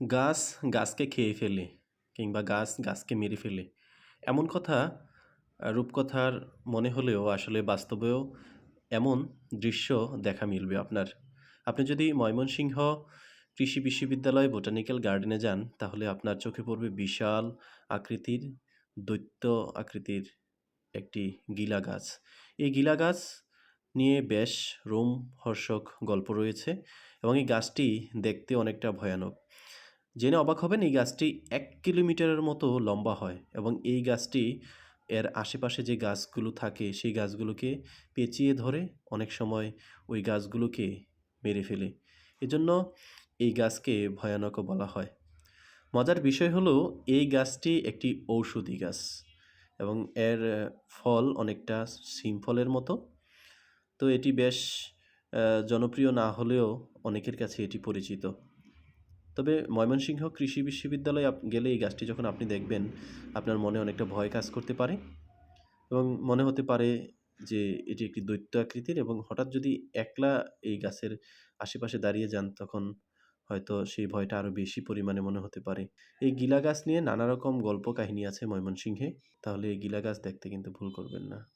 গাছ গাছকে খেয়ে ফেলে কিংবা গাছ গাছকে মেরে ফেলে এমন কথা রূপকথার মনে হলেও আসলে বাস্তবেও এমন দৃশ্য দেখা মিলবে আপনার। আপনি যদি ময়মনসিংহ কৃষি বিশ্ববিদ্যালয় বোটানিক্যাল গার্ডেনে যান, তাহলে আপনার চোখে পড়বে বিশাল আকৃতির, দৈত্য আকৃতির একটি গিলা গাছ। এই গিলা গাছ নিয়ে বেশ রোমহর্ষক গল্প রয়েছে এবং এই গাছটি দেখতে অনেকটা ভয়ানক। জেনে অবাক হবেন, এই গাছটি এক কিলোমিটারের মতো লম্বা হয় এবং এই গাছটি এর আশেপাশে যে গাছগুলো থাকে, সেই গাছগুলোকে পেঁচিয়ে ধরে অনেক সময় ওই গাছগুলোকে মেরে ফেলে। এজন্য এই গাছকে ভয়ানকও বলা হয়। মজার বিষয় হলো, এই গাছটি একটি ঔষধি গাছ এবং এর ফল অনেকটা শিম ফলের মতো। তো এটি বেশ জনপ্রিয় না হলেও অনেকের কাছে এটি পরিচিত। তবে ময়মনসিংহ কৃষি বিশ্ববিদ্যালয়ে গেলে এই গাছটি যখন আপনি দেখবেন, আপনার মনে অনেকটা ভয় কাজ করতে পারে এবং মনে হতে পারে যে এটি একটি দৈত্য আকৃতির এবং হঠাৎ যদি একলা এই গাছের আশেপাশে দাঁড়িয়ে যান, তখন হয়তো সেই ভয়টা আরও বেশি পরিমাণে মনে হতে পারে। এই গিলা গাছ নিয়ে নানা রকম গল্প কাহিনী আছে ময়মনসিংহে। তাহলে এই গিলা গাছ দেখতে কিন্তু ভুল করবেন না।